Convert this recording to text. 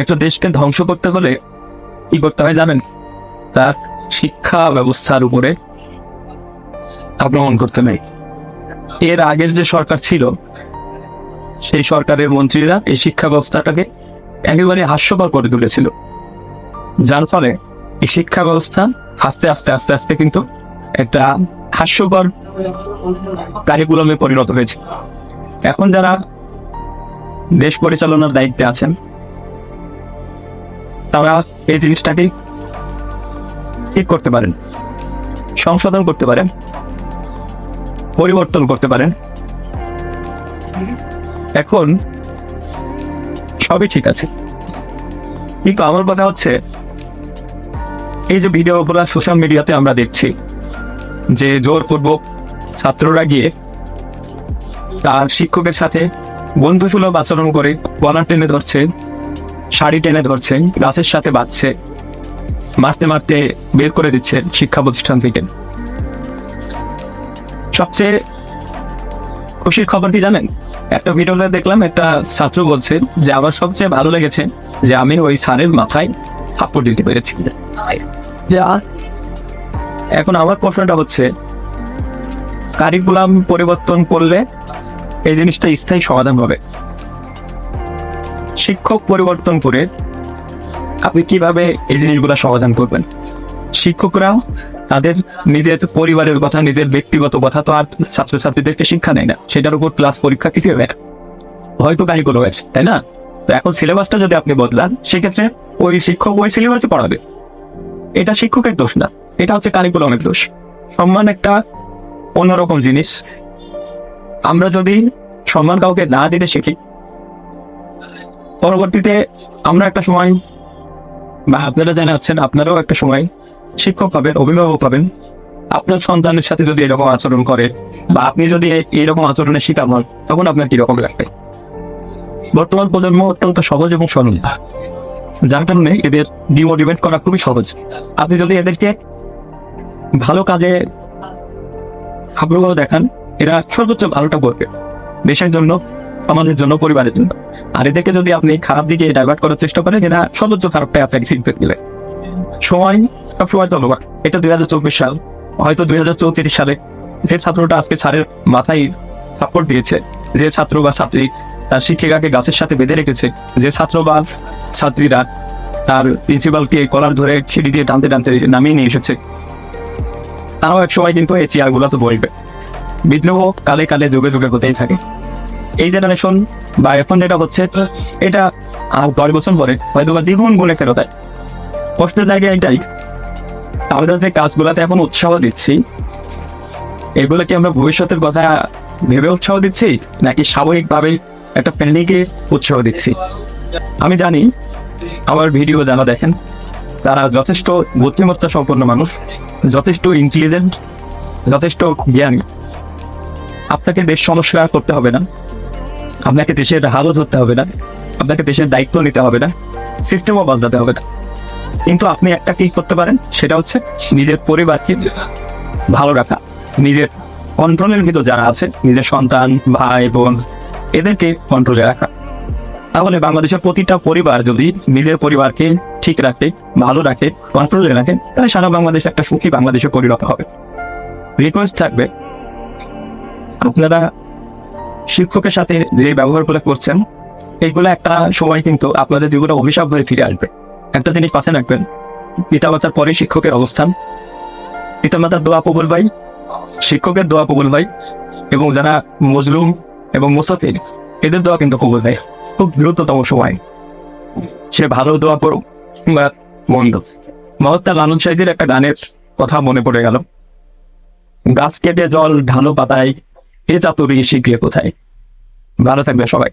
একটা দেশকে ধ্বংস করতে হলে কি করতে হয় জানেন? তার শিক্ষা ব্যবস্থার উপরে আক্রমণ করতে নেই এর আগের যে সরকার ছিল, সেই সরকারের মন্ত্রীরা এই শিক্ষা ব্যবস্থাটাকে একেবারে হাস্যকর করে তুলেছিল। যার ফলে এই শিক্ষা ব্যবস্থা আস্তে আস্তে আস্তে আস্তে কিন্তু একটা হাস্যকর কারিকুলামে পরিণত হয়েছে। এখন যারা দেশ পরিচালনার দায়িত্বে আছেন তারা এই জিনিসটাকে ঠিক করতে পারেন, সংশোধন করতে পারেন, পরিবর্তন করতে পারেন। এখন সবই ঠিক আছে। কিন্তু আমার কথা হচ্ছে, এই যে ভিডিওগুলো সোশ্যাল মিডিয়াতে আমরা দেখছি, যে জোরপূর্বক ছাত্ররা গিয়ে তার শিক্ষকের সাথে বন্ধুসুলভ আচরণ করে গলা টেনে ধরছে শাড়ি টেনে ধরছে, গাছের সাথে বাঁধছে, মারতে মারতে বের করে দিচ্ছে শিক্ষা প্রতিষ্ঠান থেকে। সবচেয়ে খুশির খবর কি জানেন? একটা ভিডিওতে দেখলাম, একটা ছাত্র বলছে যে, আমার সবচেয়ে ভালো লেগেছে যে, আমি ওই সারের মাথায় থাপ্পড় দিতে পেরেছি। এখন আমার প্রশ্নটা হচ্ছে কারিকুলাম পরিবর্তন করলে এই জিনিসটা স্থায়ী সমাধান হবে? শিক্ষক পরিবর্তন করে আপনি কীভাবে এই জিনিসগুলো সমাধান করবেন? শিক্ষকরাও তাদের নিজের পরিবারের কথা, নিজের ব্যক্তিগত কথা তো আর ছাত্রছাত্রীদেরকে শিক্ষা দেয় না। সেটার উপর ক্লাস পরীক্ষা কিছু হবে হয়তো কারিকুলামের তাই না? তো এখন সিলেবাসটা যদি আপনি বদলান, সেক্ষেত্রে ওই শিক্ষক ওই সিলেবাসে পড়াবে। এটা শিক্ষকের দোষ না, এটা হচ্ছে কারিকুলামের দোষ। সম্মান একটা অন্যরকম জিনিস। আমরা যদি সম্মান কাউকে না দিতে শিখি পরবর্তীতে আমরা একটা সময়, বা আপনারা জানা আছেন, আপনারাও একটা সময় শিক্ষক পাবেন, অভিভাবক পাবেন। আপনার সন্তানের সাথে যদি এরকম আচরণ করে, বা আপনি যদি এইরকম আচরণের শিকার হন, তখন আপনার কীরকম লাগবে? বর্তমান প্রজন্ম অত্যন্ত সহজ এবং সরল। যার কারণে এদের ডিমোটিভেট করা খুবই সহজ। আপনি যদি এদেরকে ভালো কাজে আগ্রহ দেখান, এরা সর্বোচ্চ ভালোটা করবে। দেশের জন্য সমাজের জন্য, পরিবারের জন্য। আর এদেরকে যদি আপনি খারাপ দিকে ডাইভার্ট করার চেষ্টা করেন, এরা সর্বোচ্চ খারাপটা আপনাকে ফিডব্যাক দিবে। সময়, সবসময় চলবা এটা দুই হাজার চব্বিশ সাল। হয়তো দুই হাজার চৌত্রিশ সালে যে ছাত্রটা আজকে স্যারের মাথায় সাপোর্ট দিয়েছে, যে ছাত্র বা ছাত্রী তার শিক্ষিকাকে গাছের সাথে বেঁধে রেখেছে, যে ছাত্র বা ছাত্রীরা তার প্রিন্সিপালকে কলার ধরে সিঁড়ি দিয়ে টানতে টানতে নামিয়ে নিয়ে এসেছে। তারাও এক সময় কিন্তু এই চেয়ারগুলো তো বলবে বিদ্রোহ কালে কালে যুগে যুগে হতেই থাকে। এই জেনারেশন বা এখন যেটা হচ্ছে, এটা আর দশ বছর পরে হয়তো বা দ্বিগুণ গুণে ফেরত দেয় কষ্টের জায়গা এটাই, আমরা যে কাজগুলোতে এখন উৎসাহ দিচ্ছি, এগুলো কি আমরা ভবিষ্যতের কথা ভেবে উৎসাহ দিচ্ছি, নাকি স্বাভাবিকভাবে একটা প্যানিকে উৎসাহ দিচ্ছি? আমি জানি, আমার ভিডিও যারা দেখেন, তারা যথেষ্ট বুদ্ধিমত্তা সম্পন্ন মানুষ, যথেষ্ট ইন্টেলিজেন্ট যথেষ্ট জ্ঞানী। আপনাকে দেশ সমস্যা করতে হবে না। আপনাকে দেশের হালও ধরতে হবে না। আপনাকে দেশের দায়িত্ব নিতে হবে না। সিস্টেমও বদলাতে হবে না। কিন্তু আপনি একটা কি করতে পারেন? সেটা হচ্ছে নিজের পরিবারকে ভালো রাখা। নিজের কন্ট্রোলের ভিতর যারা আছে, নিজের সন্তান, ভাই, বোন, এদেরকে কন্ট্রোলে রাখা। তাহলে বাংলাদেশের প্রতিটা পরিবার যদি নিজের পরিবারকে ঠিক রাখে, ভালো রাখে কন্ট্রোলে রাখে, তাহলে সারা বাংলাদেশ একটা সুখী বাংলাদেশে পরিণত হবে। রিকোয়েস্ট থাকবে, আপনারা শিক্ষকের সাথে যে ব্যবহারগুলো করছেন, এইগুলো একটা সময় কিন্তু আপনাদের জীবনে অভিশাপ হয়ে ফিরে আসবে। একটা জিনিস মাথায় রাখবেন, পিতামাতার পরে শিক্ষকের অবস্থান। পিতামাতার দোয়া কবুল ভাই, শিক্ষকের দোয়া কবুল ভাই, এবং যারা মজলুম এবং মুসাফির, এদের দোয়া কিন্তু কবুল ভাই। খুব দ্রুততম সময়। সে ভালো দোয়া করুক, কিংবা মন্দ। মহত্তা লালন সাইজের একটা গানের কথা মনে পড়ে গেল। গাছ কেটে জল, ঢালো পাতায়, এ চাতুরি শিখলে কোথায়? ভালো থাকবে সবাই।